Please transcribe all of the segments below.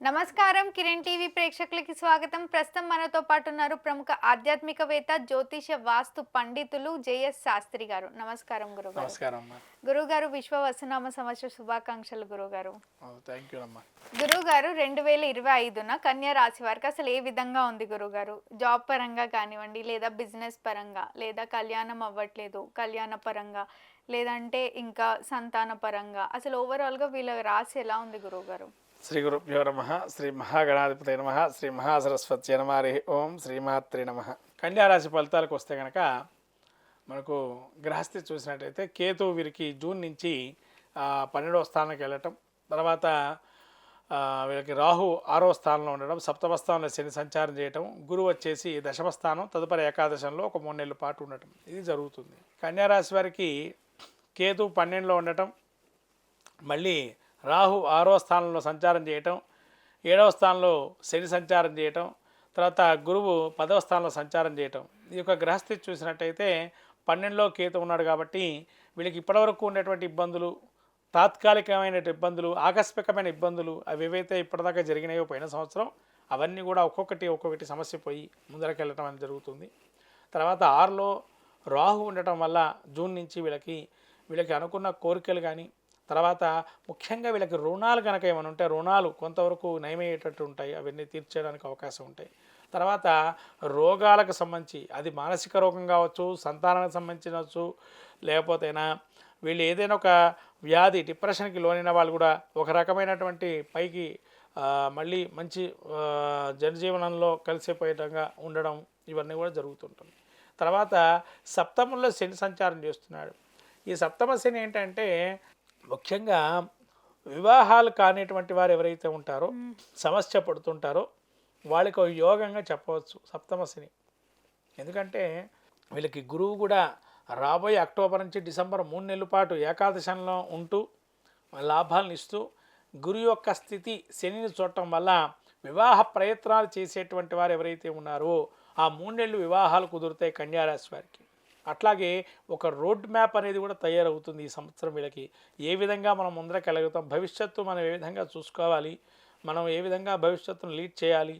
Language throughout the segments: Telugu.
నమస్కారం కిరణ్ టీవీ ప్రేక్షకులకి స్వాగతం. ప్రస్తుతం మనతో పాటు ఉన్నారు ప్రముఖ ఆధ్యాత్మికవేత్త జ్యోతిష వాస్తు పండితులు జేఎస్ శాస్త్రి గారు. నమస్కారం గురుగారు. గురుగారు విశ్వ వసునామ సంవత్సర శుభాకాంక్షలు గురుగారు. గురుగారు రెండు వేల ఇరవై ఐదున కన్యా రాశి వారికి అసలు ఏ విధంగా ఉంది గురుగారు? జాబ్ పరంగా కానివ్వండి లేదా బిజినెస్ పరంగా లేదా కళ్యాణం అవ్వట్లేదు కళ్యాణ పరంగా లేదంటే ఇంకా సంతాన పరంగా అసలు ఓవరాల్గా వీళ్ళ రాశి ఎలా ఉంది గురుగారు? శ్రీ గురుభ్యో నమ శ్రీ మహాగణాధిపతి నమ శ్రీ మహాసరస్వతి నమ హరి ఓం శ్రీమాత్రి నమ. కన్యారాశి ఫలితాలకు వస్తే కనుక మనకు గ్రహస్థి చూసినట్టయితే కేతు వీరికి జూన్ నుంచి పన్నెండవ స్థానానికి వెళ్ళటం తర్వాత వీళ్ళకి రాహు ఆరో స్థానంలో ఉండడం సప్తమ స్థానంలో శని సంచారం చేయటం గురువు వచ్చేసి దశమ స్థానం తదుపరి ఏకాదశంలో ఒక మూడు నెలల పాటు ఉండటం ఇది జరుగుతుంది. కన్యారాశి వారికి కేతు పన్నెండులో ఉండటం మళ్ళీ రాహు ఆరో స్థానంలో సంచారం చేయటం ఏడవ స్థానంలో శని సంచారం చేయటం తర్వాత గురువు పదవ స్థానంలో సంచారం చేయటం. ఈ యొక్క గ్రహస్థితి చూసినట్టయితే పన్నెండులో కేతు ఉన్నాడు కాబట్టి వీళ్ళకి ఇప్పటివరకు ఉండేటువంటి ఇబ్బందులు తాత్కాలికమైన ఇబ్బందులు ఆకస్మికమైన ఇబ్బందులు అవి ఏవైతే ఇప్పటిదాకా జరిగినాయో పోయిన సంవత్సరం అవన్నీ కూడా ఒక్కొక్కటి ఒక్కొక్కటి సమస్య పోయి ముందరకెళ్ళటం అనేది జరుగుతుంది. తర్వాత ఆరులో రాహు ఉండటం వల్ల జూన్ నుంచి వీళ్ళకి వీళ్ళకి అనుకున్న కోరికలు కానీ తర్వాత ముఖ్యంగా వీళ్ళకి రుణాలు కనుక ఏమైనా ఉంటే రుణాలు కొంతవరకు నయమయ్యేటట్టు ఉంటాయి. అవన్నీ తీర్చేయడానికి అవకాశం ఉంటాయి. తర్వాత రోగాలకు సంబంధించి అది మానసిక రోగం కావచ్చు సంతానానికి సంబంధించవచ్చు లేకపోతేనా వీళ్ళు ఏదైనా ఒక వ్యాధి డిప్రెషన్కి లోనైన వాళ్ళు కూడా ఒక రకమైనటువంటి పైకి మళ్ళీ మంచి జనజీవనంలో కలిసిపోయేటంగా ఉండడం ఇవన్నీ కూడా జరుగుతుంటుంది. తర్వాత సప్తమంలో శని సంచారం చేస్తున్నాడు. ఈ సప్తమ శని ఏంటంటే ముఖ్యంగా వివాహాలు కానిటువంటి వారు ఎవరైతే ఉంటారో సమస్య పడుతుంటారో వాళ్ళకి ఒక యోగంగా చెప్పవచ్చు సప్తమ శని ఎందుకంటే వీళ్ళకి గురువు కూడా రాబోయే అక్టోబర్ నుంచి డిసెంబర్ మూడు నెలల పాటు ఏకాదశంలో ఉంటూ లాభాలను ఇస్తూ గురు యొక్క స్థితి శనిని చూడటం వల్ల వివాహ ప్రయత్నాలు చేసేటువంటి వారు ఎవరైతే ఉన్నారో ఆ మూడు నెలలు వివాహాలు కుదురుతాయి కన్యారాశి వారికి. అట్లాగే ఒక రోడ్ మ్యాప్ అనేది కూడా తయారవుతుంది ఈ సంవత్సరం వీళ్ళకి. ఏ విధంగా మనం ముందరకెళ్ళగలుగుతాం భవిష్యత్తు మనం ఏ విధంగా చూసుకోవాలి మనం ఏ విధంగా భవిష్యత్తును లీడ్ చేయాలి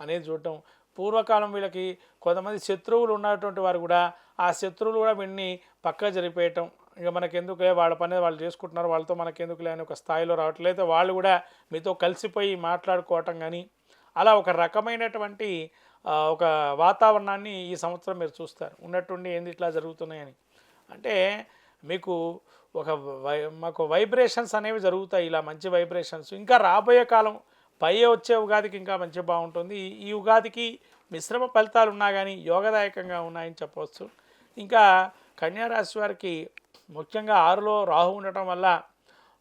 అనేది చూడటం. పూర్వకాలం వీళ్ళకి కొంతమంది శత్రువులు ఉన్నటువంటి వారు కూడా ఆ శత్రువులు కూడా వీడిని పక్క జరిపేయటం. ఇక మనకెందుకులే వాళ్ళ పని వాళ్ళు చేసుకుంటున్నారు వాళ్ళతో మనకెందుకులే అని ఒక స్థాయిలో రావట్లేదు వాళ్ళు కూడా మీతో కలిసిపోయి మాట్లాడుకోవటం కానీ అలా ఒక రకమైనటువంటి ఒక వాతావరణాన్ని ఈ సంవత్సరం మీరు చూస్తారు. ఉన్నట్టుండి ఏంది ఇట్లా జరుగుతున్నాయని. అంటే మీకు ఒక వై మాకు వైబ్రేషన్స్ అనేవి జరుగుతాయి. ఇలా మంచి వైబ్రేషన్స్. ఇంకా రాబోయే కాలం పై వచ్చే ఉగాదికి ఇంకా మంచి బాగుంటుంది. ఈ- ఉగాదికి మిశ్రమ ఫలితాలు ఉన్నా కానీ యోగదాయకంగా ఉన్నాయని చెప్పవచ్చు. ఇంకా కన్యారాశి వారికి ముఖ్యంగా ఆరులో రాహు ఉండటం వల్ల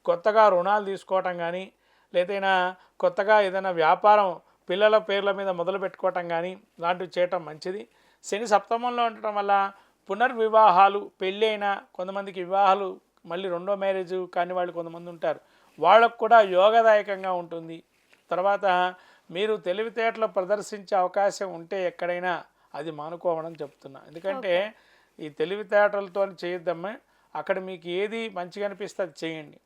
కొత్తగా రుణాలు తీసుకోవటం కానీ లేదైనా కొత్తగా ఏదైనా వ్యాపారం పిల్లల పేర్ల మీద మొదలు పెట్టుకోవటం కానీ లాంటివి చేయటం మంచిది. శని సప్తమంలో ఉండటం వల్ల పునర్వివాహాలు పెళ్ళి అయినా కొంతమందికి వివాహాలు మళ్ళీ రెండో మ్యారేజ్ కాని వాళ్ళు కొంతమంది ఉంటారు. వాళ్ళకు కూడా యోగదాయకంగా ఉంటుంది. తర్వాత మీరు తెలివితేటలు ప్రదర్శించే అవకాశం ఉంటే ఎక్కడైనా అది మానుకోవడం చెప్తున్నా. ఎందుకంటే ఈ తెలివితేటలతో చేయొద్దమ్మా అక్కడ మీకు ఏది మంచిగా అనిపిస్తే అది చేయండి.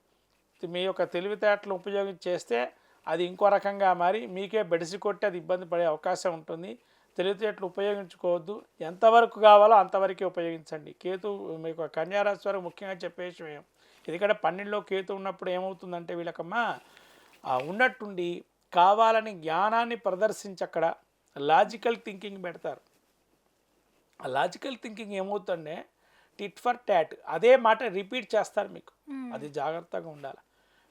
మీ యొక్క తెలివితేటలు ఉపయోగించి చేస్తే అది ఇంకో రకంగా మారి మీకే బెడిసి కొట్టి అది ఇబ్బంది పడే అవకాశం ఉంటుంది. తెలివితేటలు ఉపయోగించుకోవద్దు. ఎంతవరకు కావాలో అంతవరకే ఉపయోగించండి. కేతు మీకు కన్యారాశి వారికి ముఖ్యంగా చెప్పే విషయం ఎందుకంటే పన్నెండులో కేతు ఉన్నప్పుడు ఏమవుతుందంటే వీళ్ళకమ్మా ఆ ఉన్నట్టుండి కావాలని జ్ఞానాన్ని ప్రదర్శించి అక్కడ లాజికల్ థింకింగ్ పెడతారు. ఆ లాజికల్ థింకింగ్ ఏమవుతుందంటే టిట్ ఫర్ ట్యాట్ అదే మాట రిపీట్ చేస్తారు మీకు. అది జాగ్రత్తగా ఉండాలి.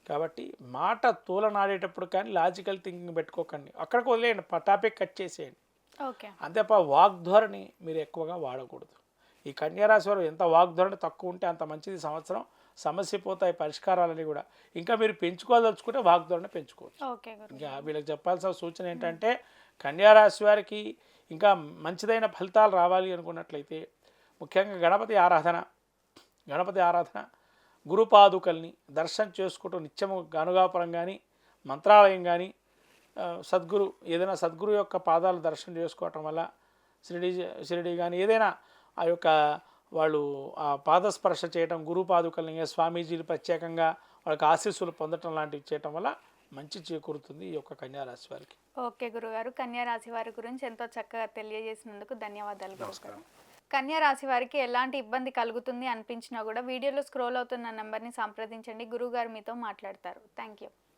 కాబట్టి మాట తూలనాడేటప్పుడు కానీ లాజికల్ థింకింగ్ పెట్టుకోకండి. అక్కడికి వదిలేయండి టాపిక్ కట్ చేసేయండి. ఓకే. అంతేప వాగ్ధోరణి మీరు ఎక్కువగా వాడకూడదు. ఈ కన్యారాశి వారు ఎంత వాగ్ధోరణి తక్కువ ఉంటే అంత మంచిది. సంవత్సరం సమస్య పోతాయి పరిష్కారాలని కూడా. ఇంకా మీరు పెంచుకోదలుచుకుంటే వాగ్ధోరణి పెంచుకోవచ్చు. ఇంకా వీళ్ళకి చెప్పాల్సిన సూచన ఏంటంటే కన్యారాశి వారికి ఇంకా మంచిదైన ఫలితాలు రావాలి అనుకున్నట్లయితే ముఖ్యంగా గణపతి ఆరాధన గణపతి ఆరాధన గురుపాదుకల్ని దర్శనం చేసుకుంటూ నిత్యము గనుగాపురం కానీ మంత్రాలయం కానీ సద్గురు ఏదైనా సద్గురు యొక్క పాదాలు దర్శనం చేసుకోవటం వల్ల షిరిడి షిరిడి కానీ ఏదైనా ఆ యొక్క వాళ్ళు ఆ పాదస్పర్శ చేయటం గురు పాదుకల్ని స్వామీజీలు ప్రత్యేకంగా వాళ్ళకి ఆశీస్సులు పొందటం లాంటివి చేయటం వల్ల మంచి చేకూరుతుంది ఈ యొక్క కన్యా రాశి వారికి. ఓకే గురుగారు కన్యా రాశి వారి గురించి ఎంతో చక్కగా తెలియజేసినందుకు ధన్యవాదాలు నమస్కారం. కన్యా రాశి వారికి ఎలాంటి ఇబ్బంది కలుగుతుంది అనిపించినా కూడా వీడియోలో స్క్రోల్ అవుతున్న నెంబర్ని సంప్రదించండి. గురుగారు మీతో మాట్లాడతారు. Thank you